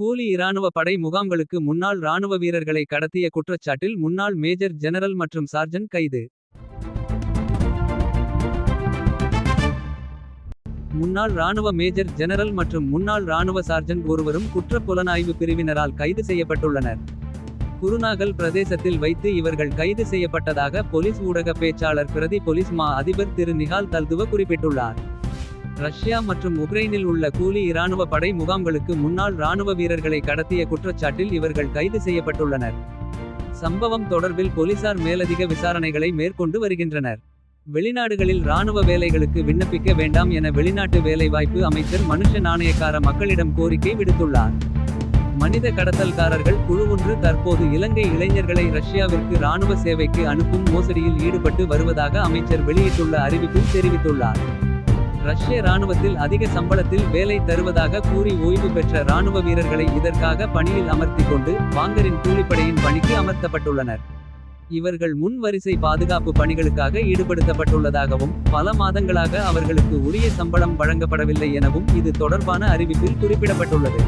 கூலி இராணுவ படை முகாம்களுக்கு முன்னாள் இராணுவ வீரர்களை கடத்திய குற்றச்சாட்டில் முன்னாள் மேஜர் ஜெனரல் மற்றும் சார்ஜன் கைது. முன்னாள் இராணுவ மேஜர் ஜெனரல் மற்றும் முன்னாள் இராணுவ சார்ஜன் ஒருவரும் குற்றப் புலனாய்வு பிரிவினரால் கைது செய்யப்பட்டுள்ளனர். குருநாகல் பிரதேசத்தில் வைத்து இவர்கள் கைது செய்யப்பட்டதாக பொலிஸ் ஊடக பேச்சாளர் பிரதி பொலிஸ் மா அதிபர் திரு நிகால் தல்துவ குறிப்பிட்டுள்ளார். ரஷ்யா மற்றும் உக்ரைனில் உள்ள கூலி இராணுவ படை முகாம்களுக்கு முன்னாள் இராணுவ வீரர்களை கடத்திய குற்றச்சாட்டில் இவர்கள் கைது செய்யப்பட்டுள்ளனர். சம்பவம் தொடர்பில் போலீசார் மேலதிக விசாரணைகளை மேற்கொண்டு வருகின்றனர். வெளிநாடுகளில் இராணுவ வேலைகளுக்கு விண்ணப்பிக்க வேண்டாம் என வெளிநாட்டு வேலைவாய்ப்பு அமைச்சர் மனுஷ நாணயக்கார மக்களிடம் கோரிக்கை விடுத்துள்ளார். மனித கடத்தல்காரர்கள் குழு ஒன்று தற்போது இலங்கை இளைஞர்களை ரஷ்யாவிற்கு இராணுவ சேவைக்கு அனுப்பும் மோசடியில் ஈடுபட்டு வருவதாக அமைச்சர் வெளியிட்டுள்ள அறிவிப்பில் தெரிவித்துள்ளார். ரஷ்ய இராணுவத்தில் அதிக சம்பளத்தில் வேலை தருவதாக கூறி ஓய்வு பெற்ற இராணுவ வீரர்களை இதற்காக பணியில் அமர்த்தி கொண்டு வாங்கரின் கூலிப்படையின் பணிக்கு அமர்த்தப்பட்டுள்ளனர். இவர்கள் முன் வரிசை பாதுகாப்பு பணிகளுக்காக ஈடுபடுத்தப்பட்டுள்ளதாகவும். பல மாதங்களாக அவர்களுக்கு உரிய சம்பளம் வழங்கப்படவில்லை எனவும் இது தொடர்பான அறிவிப்பில் குறிப்பிடப்பட்டுள்ளது.